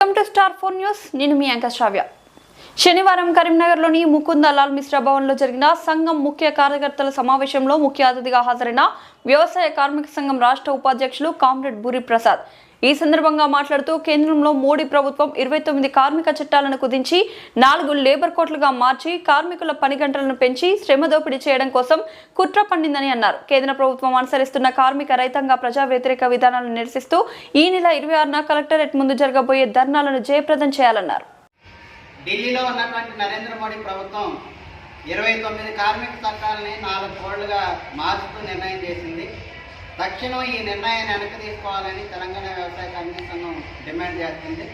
To star four news నేను మీ anchor శ్రావ్య. శనివారం కరీంనగర్లోని ముకుంద లాల్ మిశ్రా భవన్లో జరిగిన సంఘం ముఖ్య కార్యకర్తల సమావేశంలో ముఖ్య అతిథిగా హాజరైన వ్యవసాయ కార్మిక సంఘం రాష్ట్ర ఉపాధ్యక్షులు కామ్రేడ్ బూరి ప్రసాద్ ఈ సందర్భంగా మాట్లాడుతూ కేంద్రంలో మోడీ ప్రభుత్వం ఇరవై తొమ్మిది కార్మిక చట్టాలను కుదించి నాలుగు లేబర్ కోట్లుగా మార్చి కార్మికుల పని గంటలను పెంచి శ్రమ దోపిడీ చేయడం కోసం కుట్ర పండిందని అన్నారు. కేంద్ర ప్రభుత్వం అనుసరిస్తున్న కార్మిక రైతాంగ ప్రజా వ్యతిరేక విధానాలను నిరసిస్తూ ఈ నెల ఇరవై ఆరున కలెక్టరేట్ ముందు జరగబోయే ధర్నాలను జయప్రదం చేయాలన్నారు. ఢిల్లీలో ఉన్నటువంటి నరేంద్ర మోడీ ప్రభుత్వం ఇరవై తొమ్మిది కార్మిక చట్టాలని నాలుగు కోళ్ళుగా మార్చుతూ నిర్ణయం చేసింది. తక్షణం ఈ నిర్ణయాన్ని వెనక్కి తీసుకోవాలని తెలంగాణ వ్యవసాయ కార్మిక సంఘం డిమాండ్ చేస్తుంది.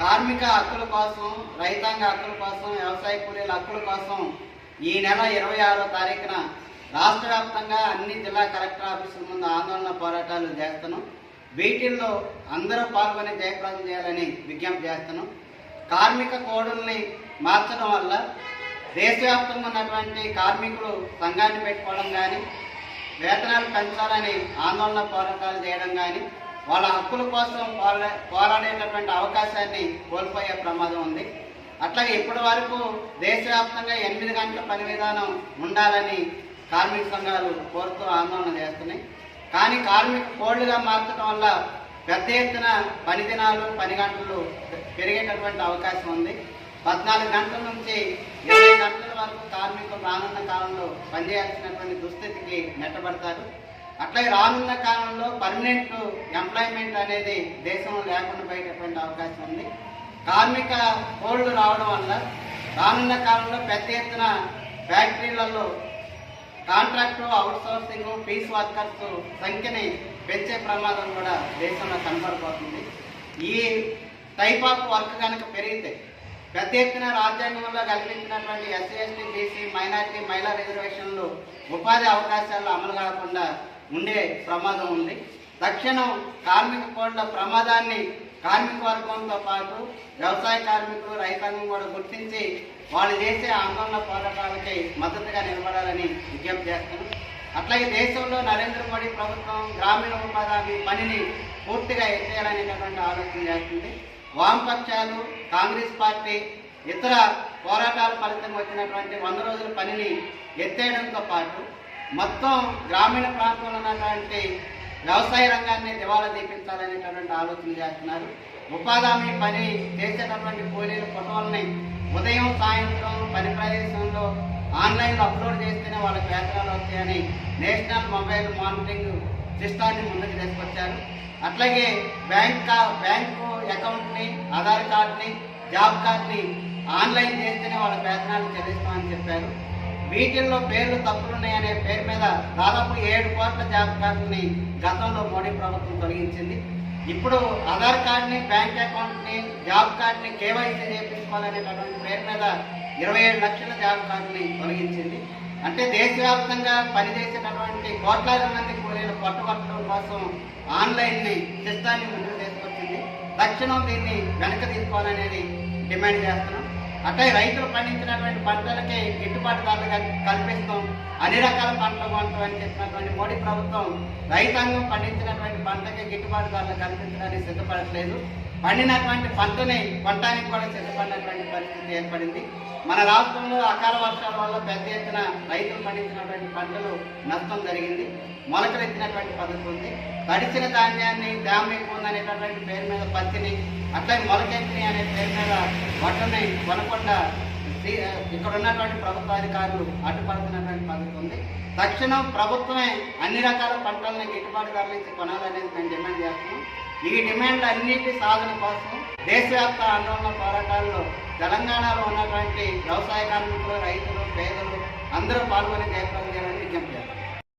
కార్మిక హక్కుల కోసం రైతాంగ హక్కుల కోసం వ్యవసాయ కూలీల హక్కుల కోసం ఈ నెల ఇరవై ఆరో తారీఖున రాష్ట్ర వ్యాప్తంగా అన్ని జిల్లా కలెక్టర్ ఆఫీసుల ముందు ఆందోళన పోరాటాలు చేస్తున్నాం. వీటిల్లో అందరూ పాల్గొని జయప్రదం చేయాలని విజ్ఞప్తి చేస్తున్నాం. కార్మిక కోడుల్ని మార్చడం వల్ల దేశవ్యాప్తంగా ఉన్నటువంటి కార్మికులు సంఘాన్ని పెట్టుకోవడం కానీ వేతనాలు పెంచాలని ఆందోళన పోరాటాలు చేయడం కానీ వాళ్ళ హక్కుల కోసం పోరా పోరాడేటటువంటి అవకాశాన్ని కోల్పోయే ప్రమాదం ఉంది. అట్లాగే ఇప్పటి వరకు దేశవ్యాప్తంగా ఎనిమిది గంటల పని విధానం ఉండాలని కార్మిక సంఘాలు కోరుతూ ఆందోళన చేస్తున్నాయి. కానీ కార్మిక కోళ్ళుగా మార్చడం వల్ల పెద్ద ఎత్తున పని దినాలు పని గంటలు పెరిగేటటువంటి అవకాశం ఉంది. పద్నాలుగు గంటల నుంచి ఇరవై గంటల వరకు కార్మికులు రానున్న కాలంలో పనిచేయాల్సినటువంటి దుస్థితికి నెట్టబడతారు. అట్లాగే రానున్న కాలంలో పర్మనెంట్ ఎంప్లాయ్మెంట్ అనేది దేశంలో లేకుండా పోయేటటువంటి అవకాశం ఉంది. కార్మిక కోళ్ళు రావడం వల్ల రానున్న కాలంలో పెద్ద ఎత్తున ఫ్యాక్టరీలలో కాంట్రాక్టు అవుట్సోర్సింగ్ పీస్ వర్కర్స్ సంఖ్యని పెంచే ప్రమాదం కూడా దేశంలో కనపడిపోతుంది ఈ టైప్ ఆఫ్ వర్క్ కనుక పెరిగితే పెద్ద ఎత్తున రాజ్యాంగంలో కల్పించినటువంటి ఎస్సీ ఎస్టీ బీసీ మైనార్టీ మహిళా రిజర్వేషన్లు ఉపాధి అవకాశాలు అమలు కాకుండా ఉండే ప్రమాదం ఉంది. తక్షణం కార్మిక కోడ్ల ప్రమాదాన్ని కార్మిక వర్గంతో పాటు వ్యవసాయ కార్మికులు రైతాంగం కూడా గుర్తించి వాళ్ళు చేసే ఆందోళన పోరాటాలకి మద్దతుగా నిలబడాలని విజ్ఞప్తి చేస్తాను అట్లాగే దేశంలో నరేంద్ర మోడీ ప్రభుత్వం గ్రామీణ ఉపాధి హామీ పనిని పూర్తిగా ఎత్తేయాలనేటటువంటి ఆలోచన చేస్తుంది. వామపక్షాలు కాంగ్రెస్ పార్టీ ఇతర పోరాటాల ఫలితంగా వచ్చినటువంటి వంద రోజుల పనిని ఎత్తేయడంతో పాటు మొత్తం గ్రామీణ ప్రాంతంలో ఉన్నటువంటి వ్యవసాయ రంగాన్ని దివాలా దీపించాలనేటటువంటి ఆలోచన చేస్తున్నారు. ఉపాధి హామీ పని చేసేటటువంటి కూలీల ఫోటోల్ని ఉదయం సాయంత్రం పని ప్రదేశంలో ఆన్లైన్లో అప్లోడ్ చేస్తేనే వాళ్ళకి వేతనాలు వస్తాయని నేషనల్ మొబైల్ మానిటరింగ్ సిస్టాన్ని ముందుకు తీసుకొచ్చారు. అట్లాగే బ్యాంక్ బ్యాంకు అకౌంట్ని ఆధార్ కార్డుని జాబ్ కార్డుని ఆన్లైన్ చేస్తేనే వాళ్ళ వేతనాలు చెల్లిస్తామని చెప్పారు. వీటిల్లో పేర్లు తప్పులున్నాయనే పేరు మీద దాదాపు ఏడు కోట్ల జాబ్ కార్డుని గతంలో మోడీ ప్రభుత్వం తొలగించింది. ఇప్పుడు ఆధార్ కార్డుని బ్యాంక్ అకౌంట్ని జాబ్ కార్డుని కేవైసీ చేయించుకోవాలనేటటువంటి పేరు మీద ఇరవై ఏడు లక్షల జాబ్ కార్డుని తొలగించింది. అంటే దేశవ్యాప్తంగా పనిచేసేటటువంటి కోట్లాది మంది పట్టుబట్టడం కోసం ఆన్లైన్ని సిస్టాన్ని ముందుకు తీసుకొచ్చింది. తక్షణం దీన్ని వెనక తీసుకోవాలనేది డిమాండ్ చేస్తున్నాం. అట్లే రైతులు పండించినటువంటి పంటలకి గిట్టుబాటు ధరలు కల్పిస్తాం. అన్ని రకాల పంటలు కొంటాం అని చెప్పినటువంటి మోడీ ప్రభుత్వం రైతాంగం పండించినటువంటి పంటకి గిట్టుబాటు ధరలు కల్పించడానికి సిద్ధపడట్లేదు. పండినటువంటి పంటని కొనడానికి కూడా సిద్ధపడినటువంటి పరిస్థితి ఏర్పడింది. మన రాష్ట్రంలో అకాల వర్షాల వల్ల పెద్ద ఎత్తున రైతులు పండించినటువంటి పంటలు నష్టం జరిగింది. మొలకలు ఎత్తినటువంటి పద్ధతి ఉంది. తడిచిన ధాన్యాన్ని డ్యామ్ ఎక్కువ ఉందనేటటువంటి పేరు మీద పత్తిని అట్లాగే మొలకెత్తిని అనే పేరు మీద వడ్లని కొనకుండా ఇక్కడ ఉన్నటువంటి ప్రభుత్వ అధికారులు అడ్డుపడుతున్నటువంటి పద్ధతి ఉంది. తక్షణం ప్రభుత్వమే అన్ని రకాల పంటలను గిట్టుబాటు ధరలు ఇచ్చి కొనాలనేది మేము డిమాండ్ చేస్తున్నాం. ఈ డిమాండ్ అన్నిటి సాధన కోసం దేశవ్యాప్త ఆందోళన పోరాటాల్లో తెలంగాణలో ఉన్నటువంటి వ్యవసాయ కార్మికులు రైతులు పేదలు అందరూ పాల్గొని జయప్రదం చేయాలని విజ్ఞప్తి చేస్తారు